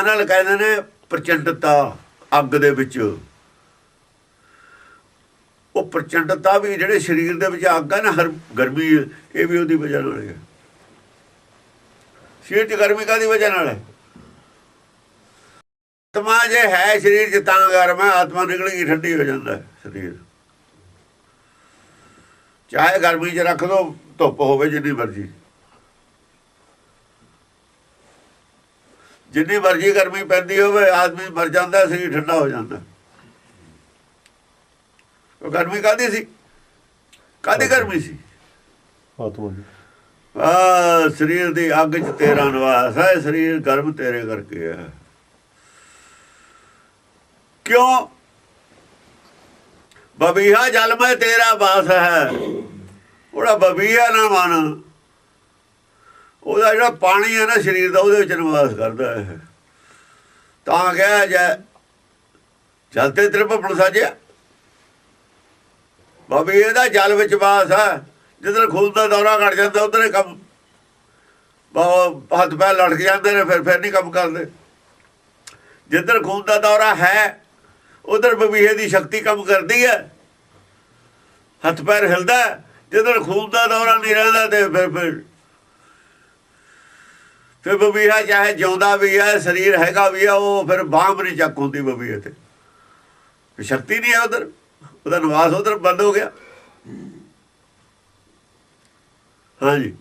ਅਨਲ ਕਹਿੰਦੇ ਨੇ ਪ੍ਰਚੰਡਤਾ ਅੱਗ ਦੇ ਵਿੱਚ। ਉਹ ਪ੍ਰਚੰਡਤਾ ਵੀ ਜਿਹੜੇ ਸਰੀਰ ਦੇ ਵਿੱਚ ਅੱਗ ਹੈ ਨਾ, ਹਰ ਗਰਮੀ, ਇਹ ਵੀ ਉਹਦੀ ਵਜ੍ਹਾ ਨਾਲ ਹੈ ਸਰੀਰ 'ਚ ਗਰਮੀ ਕਾਦੀ ਵਜ੍ਹਾ ਨਾਲ ਹੈ ਆਤਮਾ ਜੇ ਹੈ ਸਰੀਰ 'ਚ ਤਾਂ ਗਰਮ ਹੈ ਆਤਮਾ ਨਿਕਲ ਗਈ, ਠੰਡੀ ਹੋ ਜਾਂਦਾ ਸਰੀਰ। ਚਾਹੇ ਗਰਮੀ 'ਚ ਰੱਖ ਦੋ, ਧੁੱਪ ਹੋਵੇ ਜਿੰਨੀ ਮਰਜ਼ੀ। ਜਿੰਨੀ ਮਰਜ਼ੀ ਗਰਮੀ ਪੈਂਦੀ ਹੋਵੇ ਆਦਮੀ ਮਰ ਜਾਂਦਾ ਸਰੀਰ ਠੰਡਾ ਹੋ ਜਾਂਦਾ। ਉਹ ਗਰਮੀ ਕਾਦੀ ਸੀ? ਕਾਦੀ ਗਰਮੀ ਸੀ? ਆਤਮਾ ਦੀ। ਆ ਸਰੀਰ ਦੀ ਅੱਗ 'ਚ ਤੇਰਾ ਨਿਵਾਸ ਹੈ ਸਰੀਰ ਗਰਮ ਤੇਰੇ ਕਰਕੇ ਹੈ। ਕਿਉਂ? ਬਬੀਹਾ ਜਲ ਮੈਂ ਤੇਰਾ ਬਾਸ ਹੈ। ਉਹਦਾ ਬਬੀਹਾ ਨਾ ਮਨ। ਉਹਦਾ ਜਿਹੜਾ ਪਾਣੀ ਹੈ ਨਾ ਸਰੀਰ ਦਾ, ਉਹਦੇ ਵਿੱਚ ਨਿਵਾਸ ਕਰਦਾ ਹੈ ਤਾਂ ਕਿਹਾ ਜੈ ਚਲਤੇ ਤੇਰੇ ਭਪਣ ਸਾਜਿਆ। ਬਬੀਹੇ ਇਹਦਾ ਜਲ ਵਿੱਚ ਵਾਸ ਹੈ ਜਿੱਧਰ ਖੂਨ ਦਾ ਦੌਰਾ ਘਟ ਜਾਂਦਾ, ਉਧਰ ਕੰਮ। ਬਹੁਤ ਹੱਥ ਪੈਰ ਲੜਕ ਜਾਂਦੇ ਨੇ, ਫਿਰ ਫਿਰ ਨਹੀਂ ਕੰਮ ਕਰਦੇ। ਜਿੱਧਰ ਖੂਨ ਦਾ ਦੌਰਾ ਹੈ, ਉਧਰ ਬਬੀਹੇ ਦੀ ਸ਼ਕਤੀ ਕੰਮ ਕਰਦੀ ਹੈ। ਹੱਥ ਪੈਰ ਹਿਲਦਾ, ਜਿੱਧਰ ਖੂਨ ਦਾ ਦੌਰਾ ਨਹੀਂ ਰਹਿੰਦਾ ਤੇ ਫਿਰ ਫਿਰ ਫਿਰ ਬਬੀਹਾ ਚਾਹੇ ਜਿਉਂਦਾ ਵੀ ਹੈ ਸਰੀਰ ਹੈਗਾ ਵੀ ਹੈ ਉਹ ਫਿਰ ਬਾਂਹ ਨਹੀਂ ਚੱਕ ਹੁੰਦੀ ਬਬੀਹੇ ਤੇ। ਸ਼ਕਤੀ ਨਹੀਂ ਹੈ ਉਧਰ। ਉਹਦਾ ਨਿਵਾਸ ਉਧਰ ਬੰਦ ਹੋ ਗਿਆ। ਹਾਂਜੀ।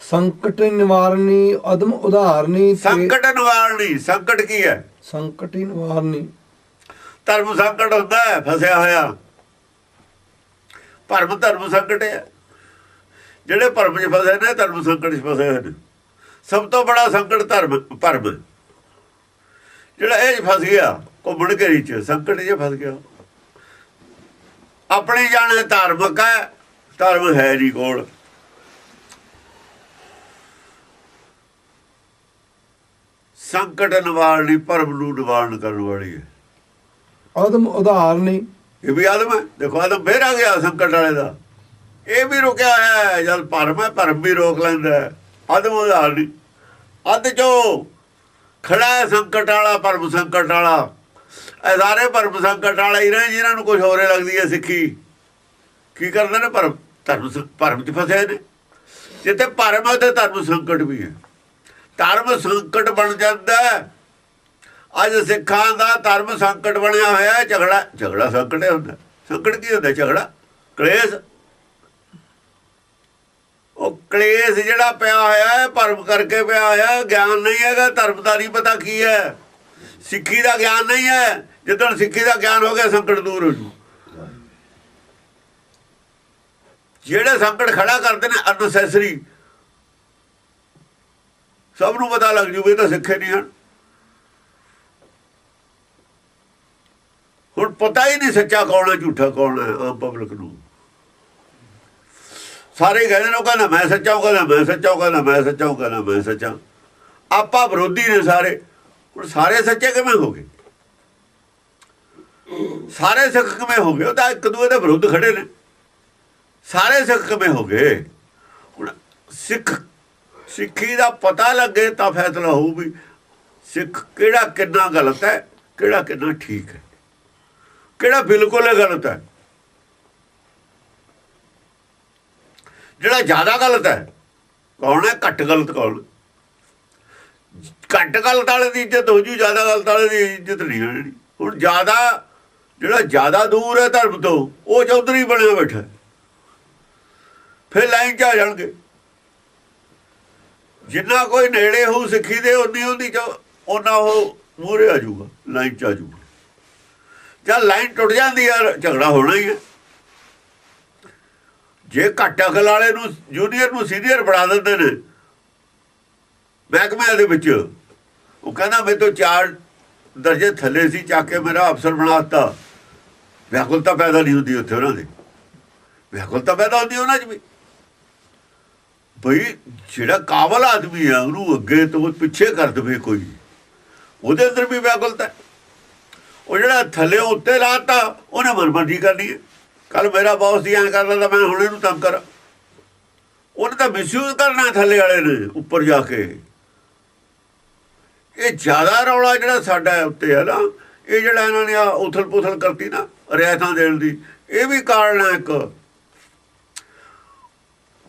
ਸੰਕਟ ਨਿਵਾਰਨੀ ਅਦਮ ਉਧਾਰਨੀ ਤੇ- ਸੰਕਟ ਨਿਵਾਰਣੀ ਸੰਕਟ ਕੀ ਹੈ? ਸੰਕਟ ਹੀ ਨਿਵਾਰਨੀ। ਧਰਮ ਸੰਕਟ ਹੁੰਦਾ ਹੈ ਫਸਿਆ ਹੋਇਆ। ਭਰਮ ਧਰਮ ਸੰਕਟ ਹੈ। ਜਿਹੜੇ ਭਰਮ 'ਚ ਫਸੇ ਨੇ ਧਰਮ ਸੰਕਟ 'ਚ ਫਸੇ ਹੋਏ ਨੇ। ਸਭ ਤੋਂ ਬੜਾ ਸੰਕਟ ਧਰਮ ਭਰਮ। ਜਿਹੜਾ ਇਹ ਫਸ ਗਿਆ ਘੁੰਮਣ ਘੇਰੀ 'ਚ ਸੰਕਟ 'ਚ ਫਸ ਗਿਆ। ਆਪਣੀ ਜਾਣੇ ਧਾਰਮਿਕ ਹੈ ਧਰਮ ਹੈ ਨਹੀਂ ਕੋਲ। ਸੰਕਟ ਨਿਵਾਰਣੀ ਭਰਮ ਨੂੰ ਨਿਵਾਰਨ ਕਰਨ ਵਾਲੀ ਹੈ। ਅਦਮ ਉਧਾਰਨੀ ਇਹ ਵੀ ਆਦਮ ਹੈ। ਦੇਖੋ ਆਦਮ ਫੇਰ ਆ ਗਿਆ ਸੰਕਟ ਵਾਲੇ ਦਾ। ਇਹ ਵੀ ਰੁਕਿਆ ਹੈ। ਜਦ ਭਰਮ ਹੈ ਭਰਮ ਵੀ ਰੋਕ ਲੈਂਦਾ ਹੈ। ਆਦਮ ਉਧਾਰ ਅੱਧ ਚੋ ਖੜਾ ਸੰਕਟ ਵਾਲਾ ਭਰਮ ਸੰਕਟ ਵਾਲਾ। ਇਹ ਸਾਰੇ ਭਰਮ ਸੰਕਟ ਵਾਲਾ ਹੀ ਰਹੇ ਜਿਨ੍ਹਾਂ ਨੂੰ ਕੁਝ ਹੋਰੇ ਲੱਗਦੀ ਹੈ ਸਿੱਖੀ। ਕੀ ਕਰਦੇ ਨੇ ਭਰਮ ਧਰਮ ਸ- ਚ ਫਸੇ ਨੇ। ਜਿੱਥੇ ਭਰਮ ਹੈ, ਉੱਥੇ ਧਰਮ ਸੰਕਟ ਵੀ ਹੈ। ਧਰਮ ਸੰਕਟ ਬਣ ਜਾਂਦਾ ਅੱਜ ਸਿੱਖਾਂ ਦਾ ਧਰਮ ਸੰਕਟ ਬਣਿਆ ਹੋਇਆ ਝਗੜਾ ਝਗੜਾ ਸੰਕਟ ਹੁੰਦਾ। ਸੰਕਟ ਕੀ ਹੁੰਦਾ? ਝਗੜਾ, ਕਲੇਸ਼। ਉਹ ਕਲੇਸ਼ ਜਿਹੜਾ ਪਿਆ ਹੋਇਆ ਹੈ, ਭਰਮ ਕਰਕੇ ਪਿਆ ਹੋਇਆ ਹੈ, ਗਿਆਨ ਨਹੀਂ ਹੈਗਾ ਧਰਮ ਦਾ ਨਹੀਂ ਪਤਾ ਕੀ ਹੈ? ਸਿੱਖੀ ਦਾ ਗਿਆਨ ਨਹੀਂ ਹੈ ਜਦੋਂ ਸਿੱਖੀ ਦਾ ਗਿਆਨ ਹੋ ਗਿਆ, ਸੰਕਟ ਦੂਰ ਹੋ ਜੂ। ਜਿਹੜੇ ਸੰਕਟ ਖੜਾ ਕਰਦੇ ਨੇ ਅਨਸੈਸਰੀ ਸਭ ਨੂੰ ਪਤਾ ਲੱਗ ਜੂ ਵੀ ਇਹ ਤਾਂ ਸਿੱਖੇ ਨਹੀਂ ਹਨ। ਹੁਣ ਪਤਾ ਹੀ ਨਹੀਂ ਸੱਚਾ ਕੌਣ ਹੈ, ਝੂਠਾ ਕੌਣ ਹੈ, ਆਮ ਪਬਲਿਕ ਨੂੰ। ਸਾਰੇ ਹੀ ਕਹਿੰਦੇ ਨੇ, ਉਹ ਕਹਿੰਦਾ, ਮੈਂ ਸੱਚਾ, ਉਹ ਕਹਿੰਦਾ, ਮੈਂ ਸੱਚਾ, ਉਹ ਕਹਿੰਦਾ, ਮੈਂ ਸੱਚਾ, ਉਹ ਕਹਿੰਦਾ, ਮੈਂ ਸੱਚਾ। ਆਪਾ ਵਿਰੋਧੀ ਨੇ ਸਾਰੇ। ਹੁਣ ਸਾਰੇ ਸੱਚੇ ਕਿਵੇਂ ਹੋ ਗਏ? ਸਾਰੇ ਸਿੱਖ ਕਿਵੇਂ ਹੋ ਗਏ? ਉਹ ਤਾਂ ਇੱਕ ਦੂਏ ਦੇ ਵਿਰੁੱਧ ਖੜੇ ਨੇ। ਸਾਰੇ ਸਿੱਖ ਕਿਵੇਂ ਹੋ ਗਏ? ਹੁਣ ਸਿੱਖ, ਸਿੱਖੀ ਦਾ ਪਤਾ ਲੱਗੇ ਤਾਂ ਫੈਸਲਾ ਹੋਊ ਵੀ ਸਿੱਖ ਕਿਹੜਾ ਕਿੰਨਾ ਗਲਤ ਹੈ, ਕਿਹੜਾ ਕਿੰਨਾ ਠੀਕ ਹੈ। ਕਿਹੜਾ ਬਿਲਕੁਲ ਗਲਤ ਹੈ। ਜਿਹੜਾ ਜ਼ਿਆਦਾ ਗਲਤ ਹੈ, ਕੌਣ ਹੈ? ਘੱਟ ਗਲਤ ਕੌਣ? ਘੱਟ ਗਲਤ ਵਾਲੇ ਦੀ ਇੱਜ਼ਤ ਹੋ ਜੂ, ਜ਼ਿਆਦਾ ਗਲਤ ਵਾਲੇ ਦੀ ਇੱਜ਼ਤ ਨਹੀਂ ਹੋਣੀ ਹੁਣ ਜ਼ਿਆਦਾ, ਜਿਹੜਾ ਜ਼ਿਆਦਾ ਦੂਰ ਹੈ ਧਰਮ ਤੋਂ, ਉਹ ਚੌਧਰੀ ਬਣਿਆ ਬੈਠਾ ਫਿਰ ਲਾਈਨ 'ਚ ਆ ਜਾਣਗੇ। ਜਿੰਨਾ ਕੋਈ ਨੇੜੇ ਹੋ ਸਿੱਖੀ ਦੇ ਉਨੀ ਉਹਦੀ ਚ ਉਹਨਾਂ ਉਹ ਮੂਹਰੇ ਆ ਜਾਊਗਾ, ਲਾਈਨ 'ਚ ਆ ਜਾਊਗਾ। ਜਦ ਲਾਈਨ ਟੁੱਟ ਜਾਂਦੀ ਹੈ, ਝਗੜਾ ਹੋਣਾ ਹੀ ਹੈ। ਜੇ ਘੱਟ ਅਕਲ ਵਾਲੇ ਨੂੰ ਜੂਨੀਅਰ ਨੂੰ ਸੀਨੀਅਰ ਬਣਾ ਦਿੰਦੇ ਨੇ ਮਹਿਕਮੇ ਦੇ ਵਿੱਚ, ਉਹ ਕਹਿੰਦਾ ਮੈਂ ਤੋਂ ਚਾਰ ਦਰਜੇ ਥੱਲੇ ਸੀ, ਚੱਕ ਕੇ ਮੇਰਾ ਅਫਸਰ ਬਣਾਤਾ ਵਿਆਕੁਲਤਾ ਪੈਦਾ ਨਹੀਂ ਹੁੰਦੀ ਉੱਥੇ ਉਹਨਾਂ ਦੇ। ਵਿਆਕੁਲਤਾ ਪੈਦਾ ਹੁੰਦੀ ਉਹਨਾਂ 'ਚ ਵੀ। ਭਈ ਜਿਹੜਾ ਕਾਬਲ ਆਦਮੀ ਹੈ ਉਹਨੂੰ ਅੱਗੇ ਤੋਂ ਪਿੱਛੇ ਕਰ ਦਵੇ ਕੋਈ। ਉਹਦੇ ਅੰਦਰ ਵੀ ਵਿਆਕੁਲਤਾ ਉਹ ਜਿਹੜਾ ਥੱਲੇ ਉੱਤੇ ਲਾਤਾ, ਉਹਨੇ ਮਨਮਰਜ਼ੀ ਕਰਨੀ ਹੈ। ਕੱਲ ਮੇਰਾ ਬੌਸ ਦੀ ਐਂ ਕਰਦਾ ਤਾਂ ਮੈਂ ਹੁਣ ਇਹਨੂੰ ਤੰਗ ਕਰ। ਉਹਨੇ ਤਾਂ ਮਿਸਯੂਜ਼ ਕਰਨਾ ਥੱਲੇ ਵਾਲੇ ਨੇ, ਉੱਪਰ ਜਾ ਕੇ। ਇਹ ਜ਼ਿਆਦਾ ਰੌਲਾ ਜਿਹੜਾ ਸਾਡਾ ਉੱਤੇ ਹੈ ਨਾ, ਇਹ ਜਿਹੜਾ ਇਹਨਾਂ ਨੇ ਉਥਲ ਪੁਥਲ ਕਰਤੀ ਨਾ, ਰਿਆਇਤਾਂ ਦੇਣ ਦੀ, ਇਹ ਵੀ ਕਾਰਨ ਹੈ ਇੱਕ।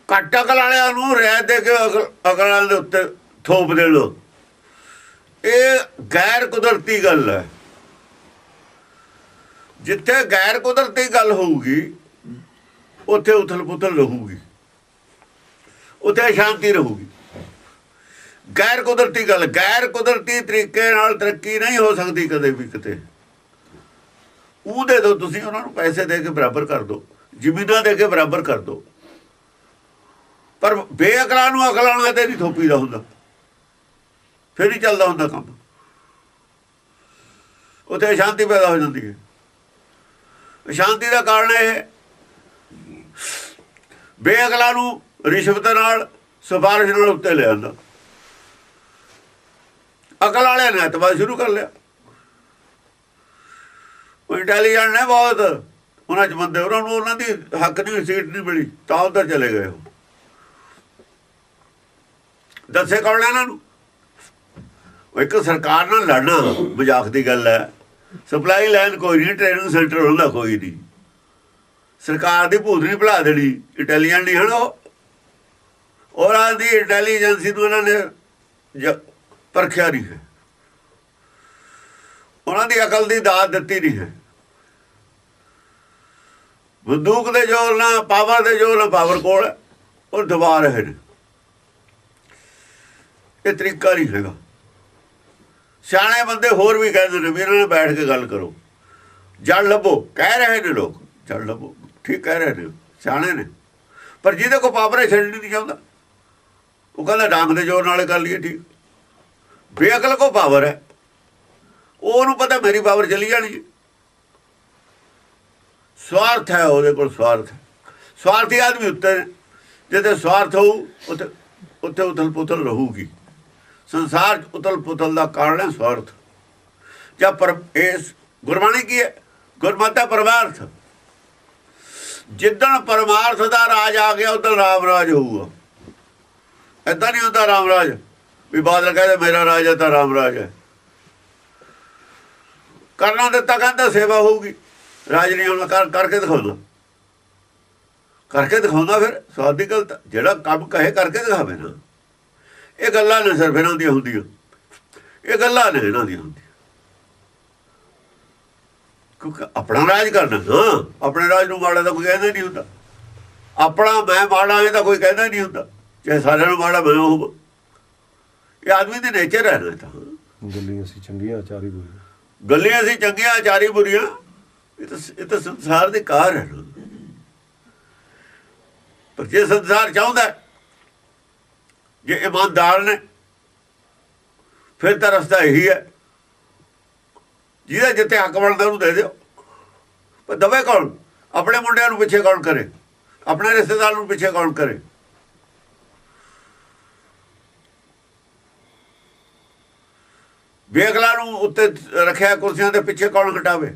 ਘੱਟ ਅਕਲ ਵਾਲਿਆਂ ਨੂੰ ਰਿਆਇਤ ਦੇ ਕੇ ਅਕਲ ਅਕਲ ਵਾਲਿਆਂ ਦੇ ਉੱਤੇ ਥੋਪ ਦੇਣ। ਇਹ ਗੈਰ ਕੁਦਰਤੀ ਗੱਲ ਹੈ। ਜਿੱਥੇ ਗੈਰ ਕੁਦਰਤੀ ਗੱਲ ਹੋਊਗੀ, ਉੱਥੇ ਉਥਲ ਪੁਥਲ ਰਹੂਗੀ। ਉੱਥੇ ਸ਼ਾਂਤੀ ਰਹੂਗੀ। ਗੈਰ ਕੁਦਰਤੀ ਗੱਲ, ਗੈਰ ਕੁਦਰਤੀ ਤਰੀਕੇ ਨਾਲ ਤਰੱਕੀ ਨਹੀਂ ਹੋ ਸਕਦੀ ਕਦੇ ਵੀ ਕਿਤੇ। ਉਹ ਦੇ ਦਿਓ ਤੁਸੀਂ ਉਹਨਾਂ ਨੂੰ ਪੈਸੇ ਦੇ ਕੇ ਬਰਾਬਰ ਕਰ ਦਿਓ, ਜ਼ਮੀਨਾਂ ਦੇ ਕੇ ਬਰਾਬਰ ਕਰ ਦਿਓ। ਪਰ ਬੇਅਕਲਾਂ ਨੂੰ ਅਕਲਾਂ ਨਾਲ ਤੇ ਨਹੀਂ ਥੋਪੀ ਦਾ ਹੁੰਦਾ। ਫਿਰ ਹੀ ਚੱਲਦਾ ਹੁੰਦਾ ਕੰਮ। ਉੱਥੇ ਸ਼ਾਂਤੀ ਪੈਦਾ ਹੋ ਜਾਂਦੀ ਹੈ। ਅਸ਼ਾਂਤੀ ਦਾ ਕਾਰਨ ਇਹ। ਹੈ ਬੇਅਕਲਾਂ ਨੂੰ ਰਿਸ਼ਵਤ ਨਾਲ, ਸਿਫਾਰਿਸ਼ ਨਾਲ ਉੱਤੇ ਲੈ ਆਂਦਾ। ਅਕਲ ਵਾਲਿਆਂ ਨੇ ਐਤਵਾਰ ਸ਼ੁਰੂ ਕਰ ਲਿਆ। ਉਹ ਇੰਟੈਲੀਜੈਂਟ ਨੇ ਬਹੁਤ। ਉਹਨਾਂ ਚ ਬੰਦੇ, ਉਹਨਾਂ ਨੂੰ ਉਹਨਾਂ ਦੀ ਹੱਕ ਦੀ ਸੀਟ ਨਹੀਂ ਮਿਲੀ, ਤਾਂ ਉਧਰ ਚਲੇ ਗਏ ਉਹ। ਦੱਸੇ ਕੌਣ ਨੇ ਇਹਨਾਂ ਨੂੰ? ਉਹ ਇੱਕ ਸਰਕਾਰ ਨਾਲ ਲੜਨਾ ਮਜ਼ਾਕ ਦੀ ਗੱਲ ਹੈ। ਸਪਲਾਈ ਲਾਈਨ ਕੋਈ ਨਹੀਂ ਟ੍ਰੇਨਿੰਗ ਸੈਂਟਰ ਹੁੰਦਾ ਕੋਈ ਨਹੀਂ। ਸਰਕਾਰ ਦੀ ਭੂਤ ਨਹੀਂ ਭੁਲਾ ਦੇਣੀ, ਇੰਟੈਲੀਜੈਂਟ ਨਹੀਂ ਹਨ ਉਹ ਦੀ ਇੰਟੈਲੀਜੈਂਸੀ ਨੂੰ ਉਹਨਾਂ ਨੇ ਪਰਖਿਆ ਨਹੀਂ ਹੈ। ਉਹਨਾਂ ਦੀ ਅਕਲ ਦੀ ਦਾਤ ਦਿੱਤੀ ਨਹੀਂ ਹੈ। ਬੰਦੂਕ ਦੇ ਜ਼ੋਰ ਨਾਲ, ਪਾਵਰ ਦੇ ਜ਼ੋਰ ਨਾਲ ਪਾਵਰ ਕੋਲ ਉਹ ਦਬਾ ਰਹੇ ਨੇ। ਇਹ ਤਰੀਕਾ ਨਹੀਂ ਹੈਗਾ। ਸਿਆਣੇ ਬੰਦੇ ਹੋਰ ਵੀ ਕਹਿੰਦੇ ਨੇ ਵੀ ਇਹਨਾਂ ਨਾਲ ਬੈਠ ਕੇ ਗੱਲ ਕਰੋ। ਜੜ ਲੱਭੋ, ਕਹਿ ਰਹੇ ਨੇ ਲੋਕ। ਜੜ ਲੱਭੋ, ਠੀਕ ਕਹਿ ਰਹੇ ਨੇ, ਸਿਆਣੇ ਨੇ। ਪਰ ਜਿਹਦੇ ਕੋ ਪਾਵਰ ਹੈ ਛੱਡਣੀ ਨਹੀਂ ਚਾਹੁੰਦਾ। ਉਹ ਕਹਿੰਦਾ ਡਾਂਗ ਦੇ ਜ਼ੋਰ ਨਾਲ ਕਰ ਲਈਏ, ਠੀਕ। ਬੇਅਕਲ ਕੋ ਪਾਵਰ ਹੈ। ਉਹਨੂੰ ਪਤਾ ਮੇਰੀ ਪਾਵਰ ਚਲੀ ਜਾਣੀ ਸਵਾਰਥ ਹੈ, ਉਹਦੇ ਕੋਲ ਸਵਾਰਥ ਸਵਾਰਥੀ ਆਦਮੀ ਉੱਤੇ ਨੇ। ਜਿੱਥੇ ਸਵਾਰਥ ਹੋਊ, ਉੱਥੇ ਉੱਥੇ ਉਥਲ ਪੁਥਲ ਰਹੂਗੀ। ਸੰਸਾਰ 'ਚ ਉਥਲ ਪੁਥਲ ਦਾ ਕਾਰਨ ਹੈ ਸਵਾਰਥ। ਜਾਂ ਪਰ ਇਸ ਗੁਰਬਾਣੀ ਕੀ ਹੈ? ਗੁਰਮਤਿ ਪਰਮਾਰਥ। ਜਿੱਦਣ ਪਰਮਾਰਥ ਦਾ ਰਾਜ ਆ ਗਿਆ ਉਦੋਂ ਰਾਮ ਰਾਜ ਹੋਊਗਾ। ਏਦਾਂ ਨਹੀਂ ਹੁੰਦਾ ਰਾਮ ਰਾਜ। ਵੀ ਬਾਦਲ ਕਹਿੰਦੇ ਮੇਰਾ ਰਾਜ ਹੈ ਤਾਂ ਰਾਮ ਰਾਜ ਹੈ। ਕਰਨਾ ਦਿੱਤਾ ਕਹਿੰਦਾ ਸੇਵਾ ਹੋਊਗੀ। ਰਾਜ ਨਹੀਂ ਹੋਣਾ ਕਰਕੇ ਦਿਖਾਉਂਦਾ। ਕਰਕੇ ਦਿਖਾਉਂਦਾ ਫਿਰ, ਸਵਾਦ ਦੀ ਗਲਤ ਜਿਹੜਾ ਕੰਮ ਕਹੇ ਕਰਕੇ ਦਿਖਾਵੇ ਨਾ। ਇਹ ਗੱਲਾਂ ਨੇ ਸਿਰਫ ਇਹਨਾਂ ਦੀਆਂ ਹੁੰਦੀਆਂ। ਇਹ ਗੱਲਾਂ ਨੇ ਇਹਨਾਂ ਦੀਆਂ ਹੁੰਦੀਆਂ। ਕਿਉਂਕਿ ਆਪਣਾ ਰਾਜ ਕਰਨਾ ਹਾਂ ਆਪਣੇ ਰਾਜ ਨੂੰ ਮਾੜਾ ਤਾਂ ਕੋਈ ਕਹਿੰਦਾ ਨਹੀਂ ਹੁੰਦਾ। ਆਪਣਾ ਮੈਂ ਮਾੜਾ ਇਹ ਤਾਂ ਕੋਈ ਕਹਿੰਦਾ ਨਹੀਂ ਹੁੰਦਾ। ਚਾਹੇ ਸਾਰਿਆਂ ਨੂੰ ਮਾੜਾ ਮੈਂ ਹੋਵਾਂ ਇਹ ਆਦਮੀ ਦੇ ਨੇਚਰ ਹੈ ਨਾ ਤਾਂ। ਗੱਲੀਆਂ ਸੀ ਚੰਗੀਆਂ ਚਾਰੀ ਬੁਰੀਆਂ। ਗੱਲਾਂ ਅਸੀਂ ਚੰਗੀਆਂ ਆਚਾਰੀ ਬੁਰੀਆਂ ਇਹ ਤਾਂ ਇਹ ਤਾਂ ਸੰਸਾਰ ਦੇ ਕਾਰ ਹੈ ਪਰ ਜੇ ਸੰਸਾਰ ਚਾਹੁੰਦਾ ਜੇ ਇਮਾਨਦਾਰ ਨੇ, ਫਿਰ ਤਾਂ ਰਸਤਾ ਇਹੀ ਹੈ। ਜਿਹਦਾ ਜਿੱਥੇ ਹੱਕ ਬਣਦਾ ਉਹਨੂੰ ਦੇ ਦਿਓ। ਪਰ ਦਵੇ ਕੌਣ? ਆਪਣੇ ਮੁੰਡਿਆਂ ਨੂੰ ਪਿੱਛੇ ਕੌਣ ਕਰੇ? ਆਪਣੇ ਰਿਸ਼ਤੇਦਾਰ ਨੂੰ ਪਿੱਛੇ ਕੌਣ ਕਰੇ? ਬੇਗਲਾ ਨੂੰ ਉੱਤੇ ਰੱਖਿਆ ਕੁਰਸੀਆਂ ਦੇ ਪਿੱਛੇ ਕੌਣ ਘਟਾਵੇ?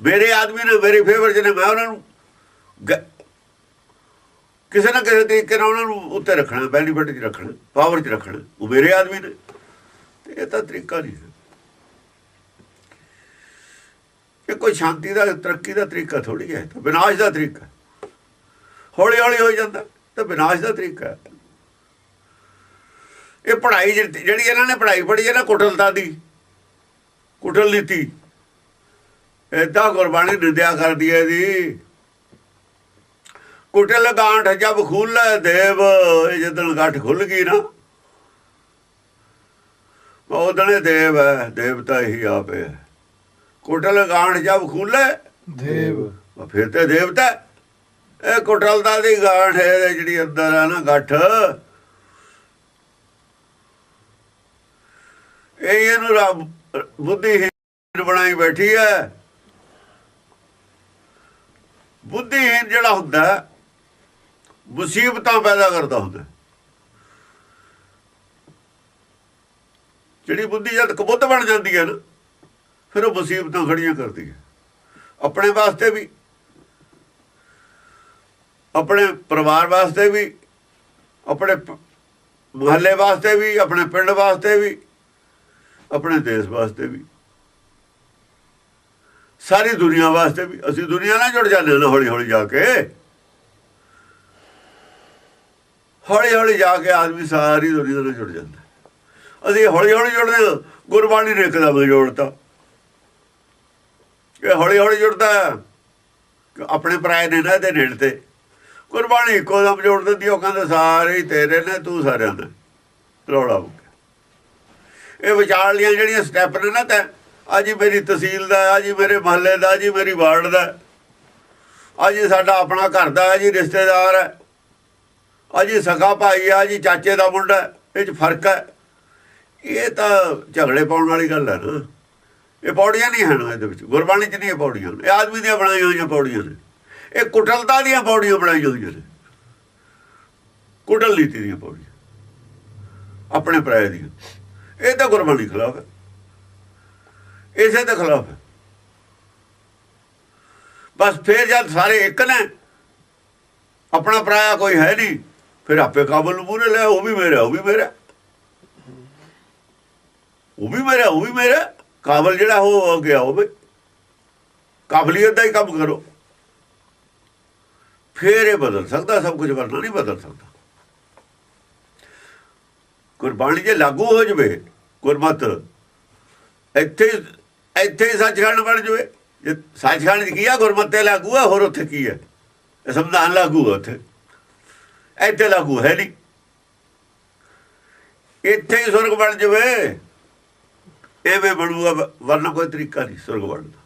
ਮੇਰੇ ਆਦਮੀ ਨੇ, ਮੇਰੀ ਫੇਵਰ ਨੇ, ਮੈਂ ਉਹਨਾਂ ਨੂੰ ਕਿਸੇ ਨਾ ਕਿਸੇ ਤਰੀਕੇ ਨਾਲ ਉਹਨਾਂ ਨੂੰ ਉੱਤੇ ਰੱਖਣਾ ਬੈਨੀਫਿਟ 'ਚ ਰੱਖਣਾ ਪਾਵਰ 'ਚ ਰੱਖਣਾ। ਉਹ ਮੇਰੇ ਆਦਮੀ ਨੇ। ਤੇ ਇਹ ਤਾਂ ਤਰੀਕਾ ਨਹੀਂ ਹੈ। ਇਹ ਕੋਈ ਸ਼ਾਂਤੀ ਦਾ, ਤਰੱਕੀ ਦਾ ਤਰੀਕਾ ਥੋੜੀ ਹੈ ਤਾਂ ਵਿਨਾਸ਼ ਦਾ ਤਰੀਕਾ। ਹੌਲੀ ਹੌਲੀ ਹੋ ਜਾਂਦਾ ਤਾਂ ਵਿਨਾਸ਼ ਦਾ ਤਰੀਕਾ ਇਹ ਪੜ੍ਹਾਈ ਜਿਹੜੀ ਜਿਹੜੀ ਇਹਨਾਂ ਨੇ ਪੜ੍ਹਾਈ ਪੜ੍ਹੀ ਹੈ ਨਾ ਕੁਟਲਤਾ ਦੀ, ਕੁਟਲ ਨੀਤੀ, ਏਦਾਂ ਗੁਰਬਾਣੀ ਨਿੰਦਿਆ ਕਰਦੀ ਹੈ ਜੀ ਕੁਟਲ ਗਾਂਠ ਜਬ ਖੁੱਲੇ ਦੇਵ ਇਹ ਜਦੋਂ ਗੱਠ ਖੁੱਲ ਗਈ ਨਾ ਉਹਦਨੇ ਦੇਵ ਹੈ ਦੇਵਤਾ ਹੀ ਆਪੇ ਕੁਟਲ ਗਾਂਠ ਜਬ ਖੁੱਲੇ ਦੇਵ। ਫਿਰ ਤੇ ਦੇਵਤਾ। ਇਹ ਕੁਟਲਤਾ ਦੀ ਗਾਂਠ ਹੈ ਜਿਹੜੀ ਅੰਦਰ ਆ ਨਾ ਗੱਠ। ਇਹ ਇਹਨੂੰ ਰੱਬ ਬੁੱਧੀਹੀਨ ਬਣਾਈ ਬੈਠੀ ਹੈ। ਬੁੱਧੀਹੀਨ ਜਿਹੜਾ ਹੁੰਦਾ ਮੁਸੀਬਤਾਂ ਪੈਦਾ ਕਰਦਾ ਹੁੰਦਾ। ਜਿਹੜੀ ਬੁੱਧੀ ਜਦ ਕਬੁੱਧ ਬਣ ਜਾਂਦੀ ਹੈ ਨਾ, ਫਿਰ ਉਹ ਮੁਸੀਬਤਾਂ ਖੜੀਆਂ ਕਰਦੀ ਹੈ। ਆਪਣੇ ਵਾਸਤੇ ਵੀ, ਆਪਣੇ ਪਰਿਵਾਰ ਵਾਸਤੇ ਵੀ, ਆਪਣੇ ਮੁਹੱਲੇ ਵਾਸਤੇ ਵੀ, ਆਪਣੇ ਪਿੰਡ ਵਾਸਤੇ ਵੀ, ਆਪਣੇ ਦੇਸ਼ ਵਾਸਤੇ ਵੀ। ਸਾਰੀ ਦੁਨੀਆ ਵਾਸਤੇ ਵੀ, ਅਸੀਂ ਦੁਨੀਆ ਨਾਲ ਜੁੜ ਜਾਂਦੇ ਹਾਂ ਹੌਲੀ ਹੌਲੀ ਜਾ ਕੇ। ਹੌਲੀ ਹੌਲੀ ਜਾ ਕੇ ਆਦਮੀ ਸਾਰੀ ਦੁਨੀਆ ਨਾਲ ਜੁੜ ਜਾਂਦਾ। ਅਸੀਂ ਹੌਲੀ ਹੌਲੀ ਜੁੜਦੇ ਹਾਂ, ਗੁਰਬਾਣੀ ਨੇ ਇੱਕਦਮ ਜੋੜਤਾ। ਇਹ ਹੌਲੀ ਹੌਲੀ ਜੁੜਦਾ ਆਪਣੇ ਪਰਾਏ ਨੇ ਨਾ ਇਹਦੇ ਨੇੜ ਤੇ। ਗੁਰਬਾਣੀ ਇੱਕੋ ਦਮ ਜੋੜ ਦਿੰਦੀ ਉਹ ਕਹਿੰਦੇ, ਸਾਰੇ ਹੀ ਤੇਰੇ ਨੇ, ਤੂੰ ਸਾਰਿਆਂ ਦਾ। ਰੌਲਾ ਮੁੱਕ ਗਿਆ। ਇਹ ਵਿਚਾਰ ਲੀਆਂ ਜਿਹੜੀਆਂ ਸਟੈਪ ਨੇ ਨਾ ਤਾਂ ਅੱਜ ਹੀ ਮੇਰੀ ਤਹਿਸੀਲ ਦਾ ਅੱਜ ਹੀ ਮੇਰੇ ਮਹੱਲੇ ਦਾ ਅੱਜ ਮੇਰੀ ਵਾਰਡ ਦਾ ਅੱਜ ਸਾਡਾ ਆਪਣਾ ਘਰ ਦਾ ਅੱਜ ਹੀ ਰਿਸ਼ਤੇਦਾਰ ਹੈ। ਆ ਜੀ ਸਗਾ ਭਾਈ ਆ ਜੀ ਚਾਚੇ ਦਾ ਮੁੰਡਾ ਇਹ ਚ ਫ਼ਰਕ ਹੈ। ਇਹ ਤਾਂ ਝਗੜੇ ਪਾਉਣ ਵਾਲੀ ਗੱਲ ਹੈ ਨਾ। ਇਹ ਪੌੜੀਆਂ ਨਹੀਂ ਹਨ ਇਹਦੇ ਵਿੱਚ, ਗੁਰਬਾਣੀ 'ਚ ਨਹੀਂ ਇਹ ਪੌੜੀਆਂ ਇਹ ਆਦਮੀ ਦੀਆਂ ਬਣਾਈਆਂ ਹੋਈਆਂ ਪੌੜੀਆਂ ਨੇ। ਇਹ ਕੁਟਲਤਾ ਦੀਆਂ ਪੌੜੀਆਂ ਬਣਾਈਆਂ ਹੋਈਆਂ ਨੇ। ਕੁਟਲ ਨੀਤੀ ਦੀਆਂ ਪੌੜੀਆਂ। ਆਪਣੇ ਪ੍ਰਾਇ ਦੀਆਂ। ਇਹ ਤਾਂ ਗੁਰਬਾਣੀ ਖਿਲਾਫ ਹੈ। ਇਸੇ ਦੇ ਖਿਲਾਫ ਹੈ। ਬਸ ਫੇਰ ਜਦ ਸਾਰੇ ਇੱਕ ਨੇ, ਆਪਣਾ ਪਰਾਇਆ ਕੋਈ ਹੈ ਨਹੀਂ ਫਿਰ ਆਪੇ ਕਾਬਲ ਨੂੰ ਮੂਹਰੇ ਲੈ, ਉਹ ਵੀ ਮੇਰਾ, ਉਹ ਵੀ ਮੇਰਾ। ਉਹ ਵੀ ਮੇਰਾ, ਉਹ ਵੀ ਮੇਰਾ। ਕਾਬਲ ਜਿਹੜਾ ਉਹ ਹੋ ਗਿਆ, ਉਹ ਵੀ। ਕਾਬਲੀਅਤ ਦਾ ਹੀ ਕੰਮ ਕਰੋ। ਫੇਰ ਇਹ ਬਦਲ ਸਕਦਾ, ਸਭ ਕੁਝ ਵਰਨਾ ਨਹੀਂ ਬਦਲ ਸਕਦਾ। ਗੁਰਬਾਣੀ ਜੇ ਲਾਗੂ ਹੋ ਜਵੇ ਗੁਰਮਤ ਇੱਥੇ ਇੱਥੇ ਹੀ ਸੱਚਖੰਡ ਬਣ ਜਵੇ। ਜੇ ਸੱਚਖੰਡ 'ਚ ਕੀ ਆ ਗੁਰਮਤ ਤੇ ਲਾਗੂ ਆ, ਹੋਰ ਉੱਥੇ ਕੀ ਹੈ ਇਹ ਸੰਵਿਧਾਨ ਲਾਗੂ ਆ ਉੱਥੇ। ਇੱਥੇ ਲਾਗੂ ਹੈ ਨਹੀਂ। ਇੱਥੇ ਹੀ ਸੁਰਗ ਬਣ ਜਵੇ। ਐਵੇਂ ਬਣੂਗਾ ਵਰਨ ਕੋਈ ਤਰੀਕਾ ਨਹੀਂ ਸੁਰਗ ਬਣਨ ਦਾ